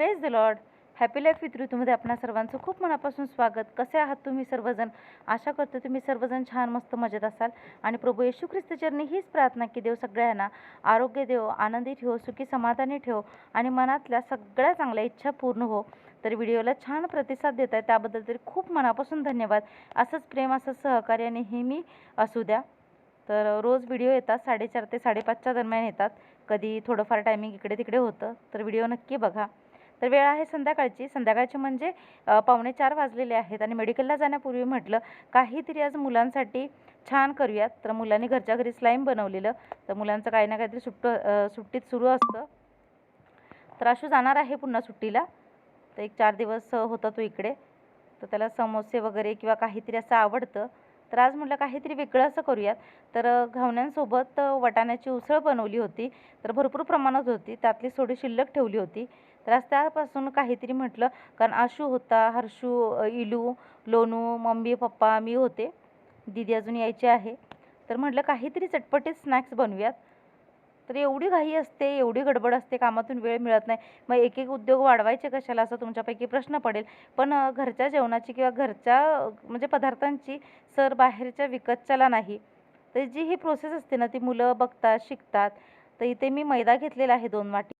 Praise the lord happy life with ऋतूमध्ये आपणा सर्वांचं खूप मनापासून स्वागत. कसे आहात तुम्ही सर्वजण? आशा करतो तुम्ही सर्वजण छान मस्त मजेत असाल. आणि प्रभू येशू ख्रिस्त चरणी हीच प्रार्थना की देव सगळ्यांना आरोग्य देव आनंदी ठेव सुखी समाधानी ठेव आणि मनातल्या सगळ्या चांगल्या इच्छा पूर्ण हो. तर व्हिडिओला छान प्रतिसाद देत आहे त्याबद्दल तरी खूप मनापासून धन्यवाद. असंच प्रेम असं सहकार्य नेहमी असू द्या. तर रोज व्हिडिओ येतात साडेचार ते साडेपाचच्या दरम्यान येतात. कधी थोडंफार टायमिंग इकडे तिकडे होतं. तर व्हिडिओ नक्की बघा. तर वेळ आहे संध्याकाळची. संध्याकाळची म्हणजे पावणे चार वाजलेले आहेत आणि मेडिकलला जाण्यापूर्वी म्हटलं काहीतरी आज मुलांसाठी छान करूयात. तर मुलांनी घरच्या घरी स्लाईम बनवलेलं. तर मुलांचं काही ना काहीतरी सुट्ट सुट्टीत सुरू असतं. तर अशू जाणार आहे पुन्हा सुट्टीला. तर एक चार दिवस होता तो इकडे. तर त्याला समोसे वगैरे किंवा काहीतरी असं आवडतं. तर आज म्हटलं काहीतरी वेगळं असं करूयात. तर घावण्यांसोबत वाटाण्याची उसळ बनवली होती. तर भरपूर प्रमाणात होती. त्यातली थोडी शिल्लक ठेवली होती. तर आज त्यापासून काहीतरी म्हटलं. कारण आशू होता हर्षू इलू लोनू मम्मी पप्पा मी होते. दीदी अजून यायची आहे. तर म्हटलं काहीतरी चटपटीत स्नॅक्स बनवूयात. तर एवढी घाई असते एवढी गडबड असते कामातून वेळ मिळत नाही. मग एक एक उद्योग वाढवायचे कशाला असं तुमच्यापैकी प्रश्न पडेल. पण घरच्या जेवणाची किंवा घरच्या म्हणजे पदार्थांची सर बाहेरच्या विकतच्याला नाही. तर जी ही प्रोसेस असते ना ती मुलं बघतात शिकतात. तर इथे मी मैदा घेतलेला आहे दोन वाटी.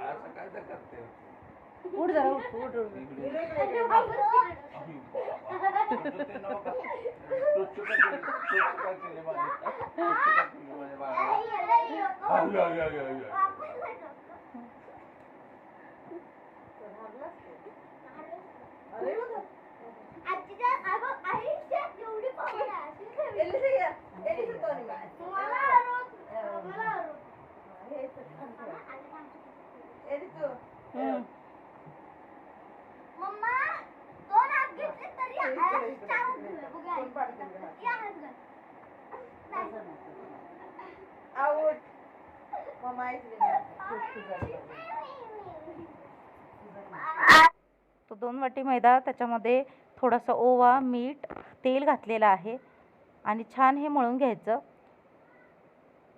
असं काय तर करते उठ जरा उठ उठ उठ अरे मम्मा दोन हात घेतले तरी आ- चार हात घेतले. बघूया आई. या हात घाल. तो दोन वाटी मैदा त्याच्यामध्ये थोडासा ओवा मीठ तेल घातलेलं आहे. आणि छान हे मळून घ्यायचं.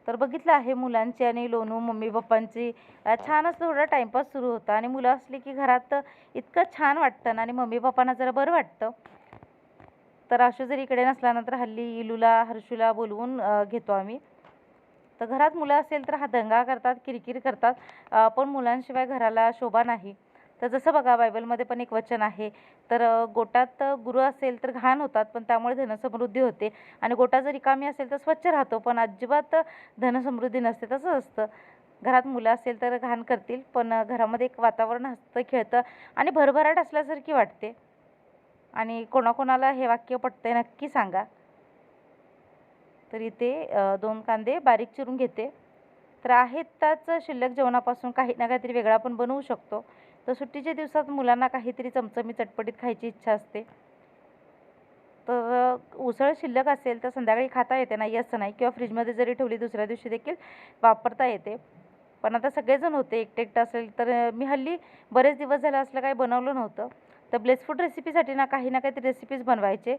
तर बघितलं आहे मुलांची आणि लोनू मम्मी पप्पांची. छानच थोडा टाईमपास सुरू होता आणि मुलं असली की घरात इतकं छान वाटतं ना आणि मम्मी पप्पांना जरा बरं वाटतं. तर आशू जर इकडे नसल्यानंतर हल्ली इलूला हर्षूला बोलवून घेतो आम्ही. तर घरात मुलं असेल तर हा दंगा करतात किरकिर करतात. पण मुलांशिवाय घराला शोभा नाही. तर जसं बघा बायबलमध्ये पण एक वचन आहे. तर गोटात गुरु असेल तर घाण होतात पण त्यामुळे धनसमृद्धी होते. आणि गोटा जर रिकामी असेल तर स्वच्छ राहतो पण अजिबात धनसमृद्धी नसते तसंच असतं. घरात मुलं असेल तर घाण करतील पण घरामध्ये एक वातावरण हसतं खेळतं आणि भरभराट असल्यासारखी वाटते. आणि कोणाकोणाला हे वाक्य पटतंय नक्की सांगा. तर इथे दोन कांदे बारीक चिरून घेते. तर आहेत त्याच शिल्लक जेवणापासून काही ना काहीतरी वेगळा पण बनवू शकतो. तर सुट्टीच्या दिवसात मुलांना काहीतरी चमचमी चटपटीत खायची इच्छा असते. तर उसळ शिल्लक असेल तर संध्याकाळी खाता येते नाही असं नाही किंवा फ्रीजमध्ये जरी ठेवली दुसऱ्या दिवशी देखील वापरता येते. पण आता सगळेजण होते एकटे एकटं असेल तर मी हल्ली बरेच दिवस झालं असलं काही बनवलं नव्हतं. तर ब्लेस फूड रेसिपीसाठी ना काही ना काहीतरी रेसिपीज बनवायचे.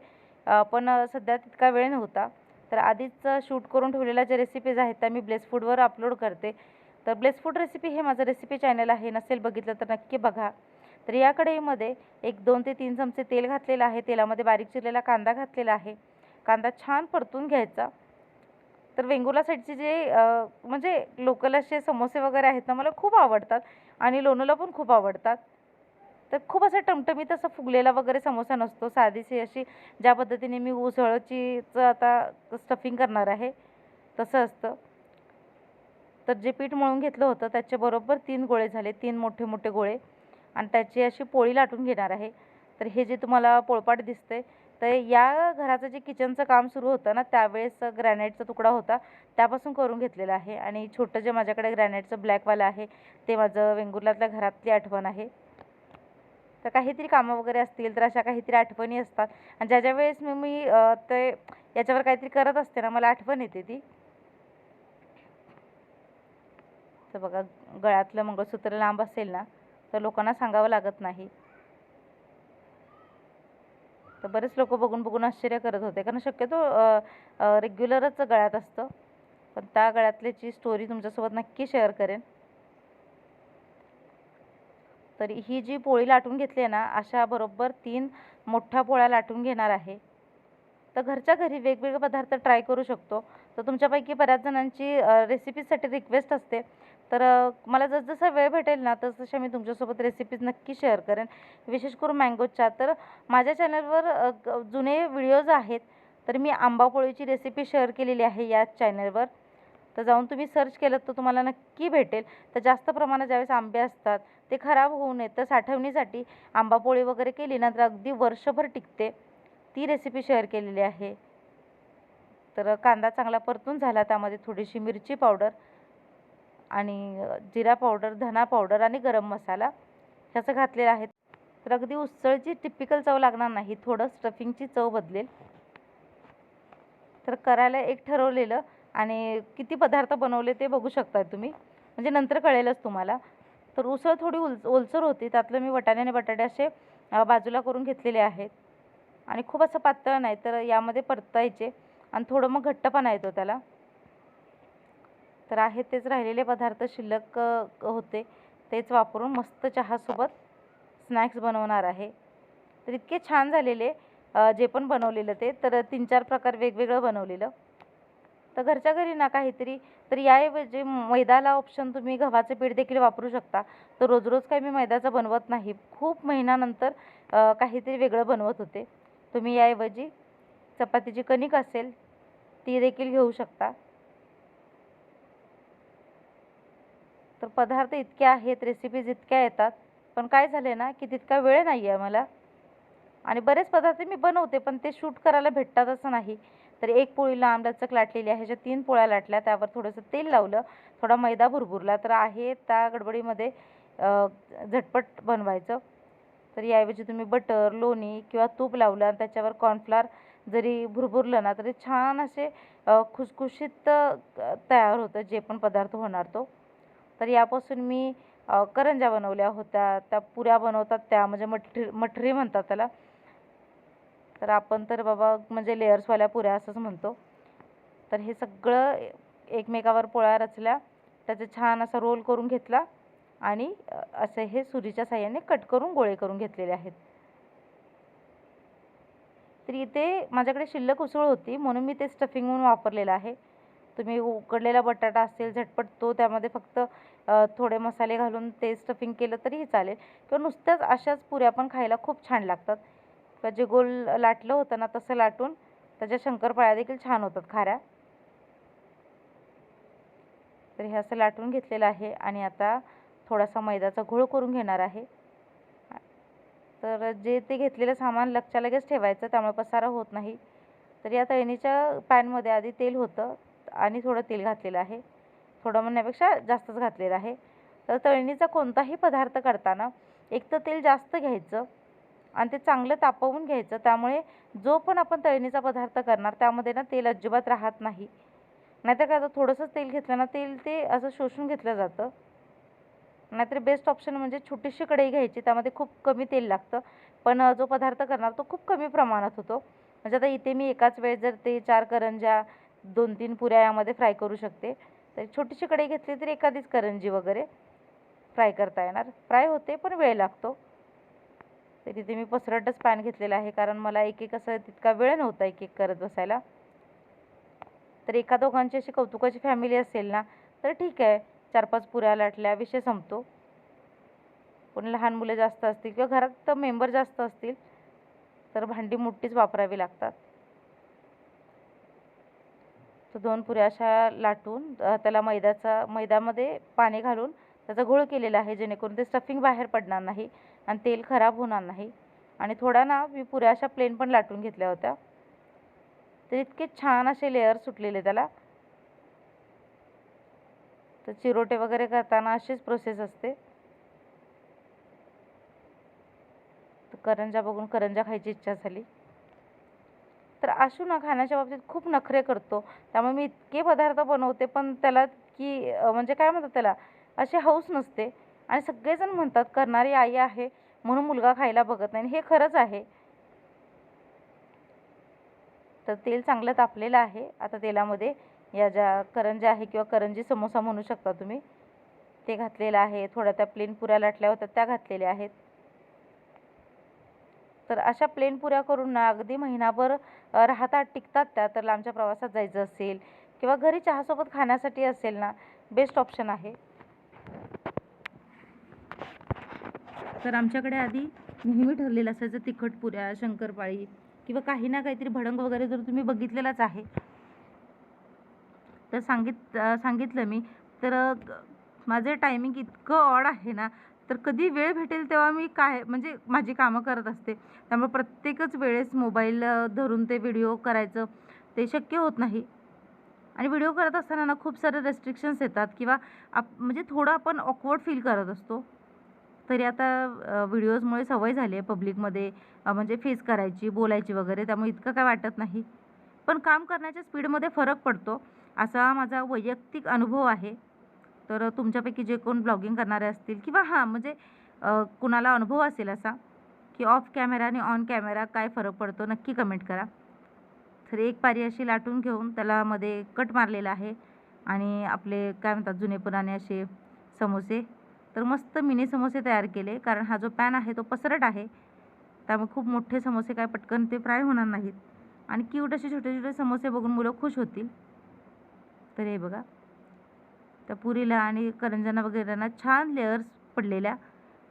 पण सध्या तितका वेळ नव्हता. तर आधीच शूट करून ठेवलेल्या ज्या रेसिपीज आहेत त्या मी ब्लेस फूडवर अपलोड करते. तर ब्लेस फूड रेसिपी हे माझं रेसिपी चॅनल आहे. नसेल बघितलं तर नक्की बघा. तर या कढईमध्ये एक दोन ते तीन चमचे तेल घातलेलं आहे. तेलामध्ये बारीक चिरलेला कांदा घातलेला आहे. कांदा छान परतून घ्यायचा. तर वेंगुर्ला साईडचे जे म्हणजे लोकल असे समोसे वगैरे आहेत ना मला खूप आवडतात. आणि लोणूला पण खूप आवडतात. तर खूप असं टमटमीत असं फुगलेला वगैरे समोसा नसतो. साधीशी अशी ज्या पद्धतीने मी उसळची आता स्टफिंग करणार आहे तसं असतं. तर जे पीठ मळून घेतलं होतं त्याच्याबरोबर तीन गोळे झाले तीन मोठे मोठे गोळे. आणि त्याची अशी पोळी लाटून घेणार आहे. तर हे जे तुम्हाला पोळपाट दिसतंय तर या घराचं जे किचनचं काम सुरू होतं ना त्यावेळेस ग्रॅनाईटचा तुकडा होता. त्यापासून करून घेतलेला आहे. आणि छोटं जे माझ्याकडे ग्रॅनाईटचं ब्लॅकवालं आहे ते माझं वेंगुर्ल्यातल्या घरातली आठवण आहे. तर काहीतरी कामं वगैरे असतील तर अशा काहीतरी आठवणी असतात. आणि ज्या ज्या वेळेस मी मी ते याच्यावर काहीतरी करत असते ना मला आठवण येते ती. तर बघा गळ्यातलं मंगळसूत्र लांब असेल ना तर लोकांना सांगावं लागत नाही. तर बरेच लोक बघून बघून आश्चर्य करत होते. कारण शक्यतो रेग्युलरच गळ्यात असतं. पण त्या गळ्यातल्याची स्टोरी तुमच्यासोबत नक्की शेअर करेन. तर ही जी पोळी लाटून घेतली आहे ना अशा बरोबर तीन मोठ्या पोळ्या लाटून घेणार आहे. तर घरच्या घरी वेगवेगळे पदार्थ ट्राय करू शकतो. तर तुमच्यापैकी बऱ्याच जणांची रेसिपीजसाठी रिक्वेस्ट असते. तर मला जसजसा वेळ भेटेल ना तसतशा मी तुमच्यासोबत रेसिपीज नक्की शेअर करेन. विशेष करून मँगोच्या तर माझ्या चॅनलवर ग- जुने व्हिडिओज आहेत. तर मी आंबापोळीची रेसिपी शेअर केलेली आहे याच चॅनलवर तर जाऊन तुम्ही सर्च केलं तर तुम्हाला नक्की भेटेल. तर जास्त प्रमाणात ज्यावेळेस आंबे असतात ते खराब होऊ नयेत. तर साठवणीसाठी आंबापोळी वगैरे केली ना तर अगदी वर्षभर टिकते. ती रेसिपी शेअर केलेली आहे. तर कांदा चांगला परतून झाला त्यामध्ये थोडीशी मिरची पावडर आणि जिरा पावडर धना पावडर आणि गरम मसाला ह्याचं घातलेलं आहे. तर अगदी उसळची टिपिकल चव लागणार नाही. थोडं स्टफिंगची चव बदलेल. तर करायला एक ठरवलेलं आणि किती पदार्थ बनवले ते बघू शकताय तुम्ही. म्हणजे नंतर कळेलच तुम्हाला. तर उसळ थोडी उल ओलसर होती. त्यातलं मी वटाणे आणि बटाटे असे बाजूला करून घेतलेले आहेत. आणि खूप असं पातळ नाही तर यामध्ये परतायचे. आणि थोडं मग घट्टपणा येतो त्याला. तर आहे तेच राहिलेले पदार्थ. शिल्लक होते. तेच वापरून मस्त चहासोबत स्नॅक्स बनवणार आहे. तर इतके छान झालेले जे पण बनवलेलं ते. तर तीन चार प्रकार वेगवेगळं बनवलेलं. तर घरच्या घरी ना काहीतरी. तर याऐवजी मैदाला ऑप्शन तुम्ही गव्हाचं पीठ देखील वापरू शकता. तर रोज रोज काही मी मैद्याचं बनवत नाही. खूप महिन्यानंतर काहीतरी वेगळं बनवत होते. तुम्ही याऐवजी चपातीची कणिक असेल ती देखील घेऊ शकता. तर पदार्थ इतके आहेत रेसिपीज इतक्या येतात. पण काय झालं ना की तितका वेळ नाही आहे मला आणि बरेच पदार्थ मी बनवते पण ते शूट करायला भेटतात असं नाही. तर एक पोळी लांब लचक लाटलेली आहे ह्याच्या तीन पोळ्या लाटल्या त्यावर थोडंसं तेल लावलं थोडा मैदा भुरभुरला तर आहे त्या गडबडीमध्ये झटपट बनवायचं. तर याऐवजी तुम्ही बटर लोणी किंवा तूप लावलं आणि त्याच्यावर कॉर्नफ्लॉर जरी भुरभुरलं ना तरी छान असे खुसखुशीत तयार होतं जे पण पदार्थ होणार तो. तर यापासून मी करंजा करंज्या बनवल्या होत्या त्या पुऱ्या बनवतात त्या म्हणजे मठरी मठरी म्हणतात त्याला. तर आपण तर बाबा म्हणजे लेअर्सवाल्या पुऱ्या असंच म्हणतो. तर हे सगळं एकमेकावर पोळ्या रचल्या त्याचा छान असा रोल करून घेतला आणि असे हे सुरीच्या साह्याने कट करून गोळे करून घेतलेले आहेत. तर इथे माझ्याकडे शिल्लक उसळ होती म्हणून मी ते स्टफिंग म्हणून वापरलेलं आहे. तुम्ही उकडलेला बटाटा असेल झटपट तो त्यामध्ये फक्त थोडे मसाले घालून ते स्टफिंग केलं तरीही चालेल. किंवा नुसत्याच अशाच पुऱ्या पण खायला खूप छान लागतात. किंवा जे गोल लाटलं होतं ना तसं लाटून त्याच्या शंकरपाळ्या देखील छान होतात खाऱ्या. तर हे असं लाटून घेतलेलं आहे आणि आता थोडासा मैद्याचा घोळ करून घेणार आहे. तर जे ते घेतलेलं सामान लगच्या लगेच ठेवायचं त्यामुळे पसारा होत नाही. तर या तळणीच्या पॅनमध्ये आधी तेल होतं आणि थोडं तेल घातलेलं आहे. थोडं म्हणण्यापेक्षा जास्तच घातलेलं आहे. तर तळणीचा कोणताही पदार्थ करताना एक तर तेल जास्त घ्यायचं आणि ते चांगलं तापवून घ्यायचं. त्यामुळे जो पण आपण तळणीचा पदार्थ करणार त्यामध्ये ना तेल अजिबात राहत नाही. नाहीतर काय आता थोडंसंच तेल घेतलं ना तेल ते असं शोषून घेतलं जातं. नाहीतर बेस्ट ऑप्शन म्हणजे छोटीशी कढई घ्यायची त्यामध्ये खूप कमी तेल लागतं. पण जो पदार्थ करणार तो खूप कमी प्रमाणात होतो. म्हणजे आता इथे मी एकाच वेळेस जर ते चार करंज्या दोन तीन पुऱ्या यामध्ये फ्राय करू शकते. तर छोटीशी कढई घेतली तर एखादीच करंजी वगैरे फ्राय करता येणार. फ्राय होते पण वेळ लागतो. तर तिथे मी पसरटच पॅन घेतलेला आहे कारण मला एक एक असं तितका वेळ नव्हता एक एक करत बसायला. तर एका दोघांची अशी कौतुकाची फॅमिली असेल ना तर ठीक आहे चार पाच पुऱ्या लाटल्या विषय संपतो. पण लहान मुलं जास्त असतील किंवा घरात मेंबर जास्त असतील तर भांडी मोठीच वापरावी लागतात. तर दोन पुऱ्या अशा लाटून त्याला मैद्याचा मैद्यामध्ये पाणी घालून त्याचा घोळ केलेला आहे जेणेकरून ते स्टफिंग बाहेर पडणार नाही. आणि तेल खराब होणार नाही. आणि थोड्या ना मी पुऱ्या अशा प्लेन पण लाटून घेतल्या होत्या. तर इतके छान असे लेअर सुटलेले त्याला. तर चिरोटे वगैरे करताना अशीच प्रोसेस असते. तर करंजा बघून करंजा खायची इच्छा झाली. तर आशू ना खाण्याच्या बाबतीत खूप नखरे करतो. त्यामुळे मी इतके पदार्थ बनवते पण त्याला की म्हणजे काय म्हणतात त्याला अशी हौस नसते. आणि सगळेजण म्हणतात करणारी आई आहे म्हणून मुलगा खायला बघत नाही. हे खरंच आहे. तर तेल चांगलं तापलेलं आहे. आता तेलामध्ये या ज्या करंज्या आहे किंवा करंजी समोसा म्हणू शकता तुम्ही ते घातलेलं आहे. थोड्या त्या प्लेन पुऱ्या लाटल्या होत्या त्या घातलेल्या आहेत. तर अशा प्लेन पुऱ्या करून ना अगदी महिनाभर राहतात टिकतात त्या. तर लांबच्या प्रवासात जायचं असेल किंवा घरी चहासोबत खाण्यासाठी असेल ना बेस्ट ऑप्शन आहे. तर आमच्याकडे आधी नेहमी ठरलेलं असायचं तिखट पुऱ्या शंकरपाळी किंवा काही ना काहीतरी भडंग वगैरे जर तुम्ही बघितलेलाच आहे. तर सांगित सांगितलं मी. तर माझं टायमिंग इतकं ऑड आहे ना तर कधी वेळ भेटेल तेव्हा मी काय म्हणजे माझी कामं करत असते. त्यामुळे प्रत्येकच वेळेस मोबाईल धरून ते व्हिडिओ करायचं ते शक्य होत नाही. आणि व्हिडिओ करत असताना ना खूप सारे रेस्ट्रिक्शन्स येतात किंवा आप म्हणजे थोडं आपण ऑकवर्ड फील करत असतो. तरी आता व्हिडिओजमुळे सवय झाली आहे पब्लिकमध्ये म्हणजे फेस करायची बोलायची वगैरे त्यामुळे इतकं काय वाटत नाही. पण काम करण्याच्या स्पीडमध्ये फरक पडतो. असा माझा वैयक्तिक अनुभव आहे. तर तुमच्यापैकी जे कोण ब्लॉगिंग करणारे असतील किंवा हां म्हणजे कुणाला अनुभव असेल असा की ऑफ कॅमेरा आणि ऑन कॅमेरा काय फरक पडतो नक्की कमेंट करा. तर एक पारी अशी लाटून घेऊन त्याला मध्ये कट मारलेला आहे. आणि आपले काय म्हणतात जुने पुराणे असे समोसे तर मस्त मिनी समोसे तयार केले. कारण हा जो पॅन आहे तो पसरट आहे. त्यामुळे खूप मोठे समोसे काय पटकन ते फ्राय होणार नाहीत. आणि क्यूट असे छोटे छोटे समोसे बघून मुलं खुश होतील. तर हे बघा. त्या पुरीला आणि करंजाना वगैरेंना छान लेअर्स पडलेल्या.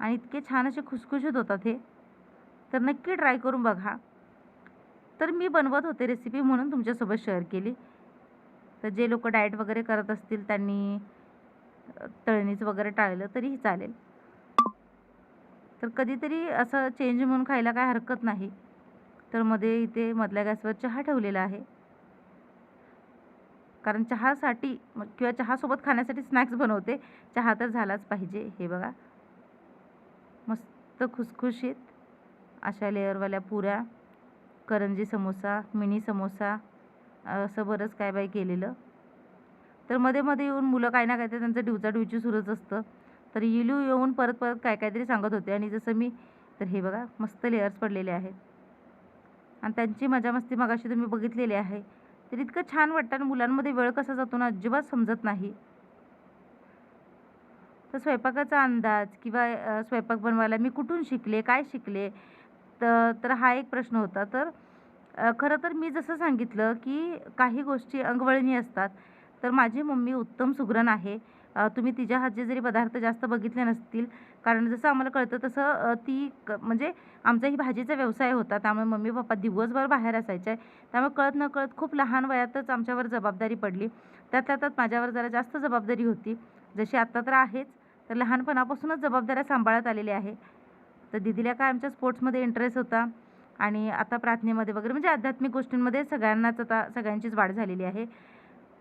आणि इतके छान असे खुसखुशीत होतात हे. तर नक्की ट्राय करून बघा. तर मी बनवत होते रेसिपी म्हणून तुमच्यासोबत शेअर केली. तर जे लोक डाएट वगैरे करत असतील त्यांनी तळणीचं वगैरे टाळलं तरीही चालेल. तर कधीतरी असं चेंज म्हणून खायला काय हरकत नाही. तर मध्ये इथे मधल्या गॅसवर चहा ठेवलेला आहे. कारण चहासाठी किंवा चहासोबत खाण्यासाठी स्नॅक्स बनवते. चहा तर झालाच पाहिजे हे बघा. मस्त खुसखुशीत अशा लेअरवाल्या पुऱ्या करंजी समोसा मिनी समोसा असं बरंच काय बाय केलेलं. तर मध्ये मध्ये येऊन मुलं काय ना काहीतरी ते त्यांचं डिवचाडिवची सुरूच असतं. तर इलू येऊन परत परत काय काहीतरी सांगत होते. आणि जसं मी तर हे बघा मस्त लेअर्स पडलेले आहेत. आणि त्यांची मजा मस्ती मगाशी तुम्ही बघितलेली आहे. तर इतकं छान वाटतं आणि मुलांमध्ये वेळ कसा जातो ना अजिबात समजत नाही. तर स्वयंपाकाचा अंदाज किंवा स्वयंपाक बनवायला मी कुठून शिकले काय शिकले? तर तर हा एक प्रश्न होता. तर खरं तर मी जसं सांगितलं की काही गोष्टी अंगवळणी असतात. तर माझी मम्मी उत्तम सुगरण आहे. तुम्ही तिच्या हातचे जरी पदार्थ जास्त बघितले नसतील कारण जसं आम्हाला कळतं तसं ती क म्हणजे आमचाही भाजीचा व्यवसाय होता त्यामुळे मम्मी पप्पा दिवसभर बाहेर असायचे. त्यामुळे कळत न कळत खूप लहान वयातच आमच्यावर जबाबदारी पडली. त्यात त्यात माझ्यावर जरा जास्त जबाबदारी होती. जशी आत्ता तर आहेच तर लहानपणापासूनच जबाबदाऱ्या सांभाळत आलेली आहे. तर दिदीला काय आमच्या स्पोर्ट्समध्ये इंटरेस्ट होता आणि आता प्रार्थनेमध्ये वगैरे म्हणजे आध्यात्मिक गोष्टींमध्ये सगळ्यांनाच आता सगळ्यांचीच वाढ झालेली आहे.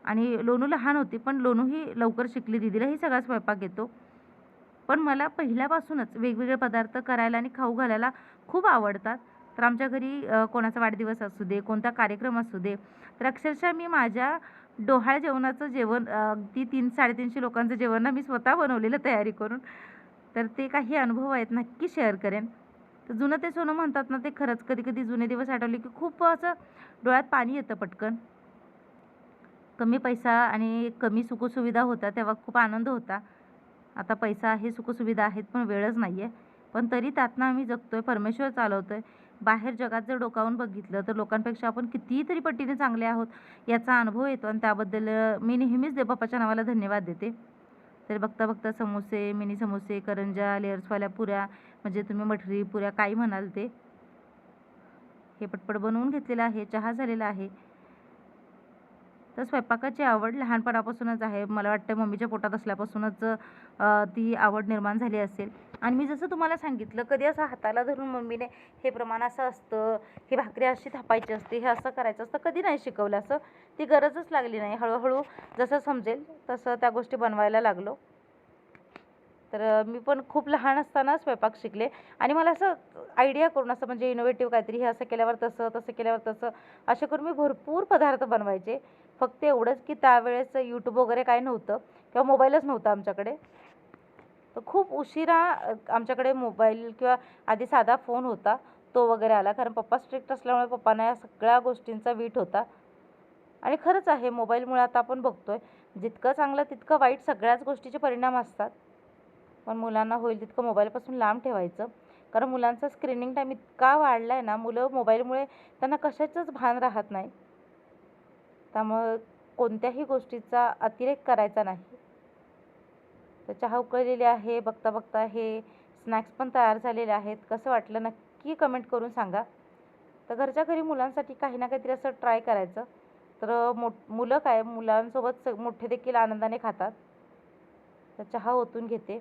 आणि लोनू लहान होती पण लोनूही लवकर शिकली दिदीलाही सगळा स्वयंपाक येतो. पण मला पहिल्यापासूनच वेगवेगळे पदार्थ करायला आणि खाऊ घालायला खूप आवडतात. तर आमच्या घरी कोणाचा वाढदिवस असू दे कोणता कार्यक्रम असू दे तर अक्षरशः मी माझ्या डोहाळ जेवणाचं जेवण अगदी तीन साडेतीनशे लोकांचं जेवण ना मी स्वतः बनवलेलं तयारी करून तर ते काही अनुभव आहेत नक्की शेअर करेन. तर जुनं ते सोनं म्हणतात ना ते खरंच कधी कधी जुने दिवस आठवले की खूप असं डोळ्यात पाणी येतं पटकन. कमी पैसा आणि कमी सुखसुविधा होत्या तेव्हा खूप आनंद होता. आता पैसा आहे सुखसुविधा आहेत पण वेळच नाही आहे पण तरी त्यातनं आम्ही जगतो आहे परमेश्वर चालवतो आहे बाहेर जगात जर डोकावून बघितलं तर लोकांपेक्षा आपण कितीतरी पटीने चांगले आहोत याचा अनुभव येतो. आणि त्याबद्दल मी नेहमीच देवबापाच्या नावाला धन्यवाद देते. तर बघता बघता समोसे मिनी समोसे करंजा लेअर्सवाल्या पुऱ्या म्हणजे तुम्ही मठरी पुऱ्या काही म्हणाल ते. हे पटपट बनवून घेतलेलं आहे चहा झालेला आहे. तर स्वयंपाकाची आवड लहानपणापासूनच आहे. मला वाटतं मम्मीच्या पोटात असल्यापासूनच ती आवड निर्माण झाली असेल. आणि मी जसं तुम्हाला सांगितलं कधी असं हाताला धरून मम्मीने हे प्रमाण असं असतं ही भाकरी अशी थापायची असते हे असं करायचं असतं कधी नाही शिकवलं असं. ती गरजच लागली नाही. हळूहळू जसं समजेल तसं त्या गोष्टी बनवायला लागलो. तर मी पण खूप लहान असताना स्वयंपाक शिकले. आणि मला असं आयडिया करून असं म्हणजे इनोव्हेटिव्ह काहीतरी हे असं केल्यावर तसं तसं केल्यावर तसं असे करून मी भरपूर पदार्थ बनवायचे. फक्त एवढंच की त्यावेळेस यूट्यूब वगैरे काय नव्हतं किंवा मोबाईलच नव्हता आमच्याकडे. तर खूप उशिरा आमच्याकडे मोबाईल किंवा आधी साधा फोन होता तो वगैरे आला. कारण पप्पा स्ट्रिक्ट असल्यामुळे पप्पांना या सगळ्या गोष्टींचा वीट होता. आणि खरंच आहे मोबाईलमुळे आता आपण बघतो आहे जितकं चांगलं तितकं वाईट सगळ्याच गोष्टीचे परिणाम असतात. पण मुलांना होईल तितकं मोबाईलपासून लांब ठेवायचं. कारण मुलांचा स्क्रीनिंग टाईम इतका वाढला आहे ना मुलं मोबाईलमुळे त्यांना कशाचंच भान राहत नाही. त्यामुळं कोणत्याही गोष्टीचा अतिरेक करायचा नाही. तर चहा उकळलेली आहे बघता बघता हे स्नॅक्स पण तयार झालेले आहेत. कसं वाटलं नक्की कमेंट करून सांगा. तर घरच्या घरी मुलांसाठी काही ना काहीतरी असं ट्राय करायचं. तर मो मुलं काय? मुलांसोबत स मोठे देखील आनंदाने खातात. तर चहा ओतून घेते.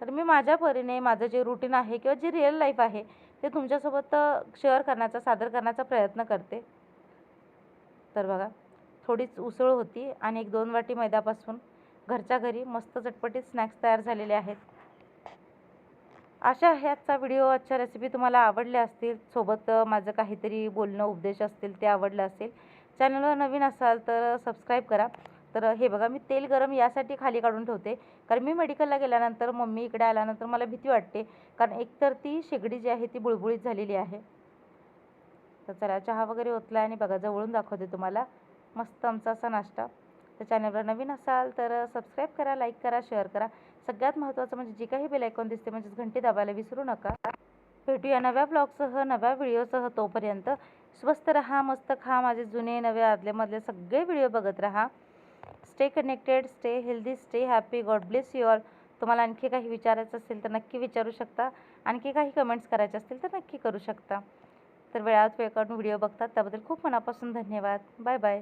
तर मी माझ्या परीने माझं जे रुटीन आहे किंवा जे रिअल लाईफ आहे ते तुमच्यासोबत शेअर करण्याचा सादर करण्याचा प्रयत्न करते. तर बघा थोडीच उसळ होती आणि एक दोन वाटी मैद्यापासून घरच्या घरी मस्त चटपटीत स्नॅक्स तयार झालेले आहेत. अशा आहे आजचा व्हिडिओ आजच्या रेसिपी तुम्हाला आवडल्या असतील सोबत माझं काहीतरी बोलणं उपदेश असतील ते आवडलं असेल चॅनलवर नवीन असाल तर सबस्क्राईब करा. तर हे बघा मी तेल गरम यासाठी खाली काढून ठेवते. कारण मी मेडिकलला गेल्यानंतर मम्मी इकडे आल्यानंतर मला भीती वाटते. कारण एकतर ती शेगडी जी आहे ती बुळबुळीत झालेली आहे. तर चला चहा वगैरे ओतला आणि बघा जवळून दाखवते तुम्हाला. मस्त आमचा असा नाश्ता. तर चॅनलवर नवीन असाल तर सबस्क्राईब करा लाईक करा शेअर करा. सगळ्यात महत्त्वाचं म्हणजे जी काही बेल आयकॉन दिसते म्हणजेच घंटी दाबायला विसरू नका. भेटूया नव्या ब्लॉगसह नव्या व्हिडिओसह तोपर्यंत. स्वस्त रहा मस्त खा माझे जुने नवे आदलेमधले सगळे व्हिडिओ बघत राहा. Stay connected stay healthy stay happy god bless you all तुम्हाला आणखी काही विचारायचं असेल तर नक्की विचारू शकता. आणखी काही कमेंट्स करायचे असतील तर नक्की करू शकता. तर वेळात वेळ काढून व्हिडिओ बघतात. त्याबद्दल खूप मनापासून धन्यवाद. Bye bye.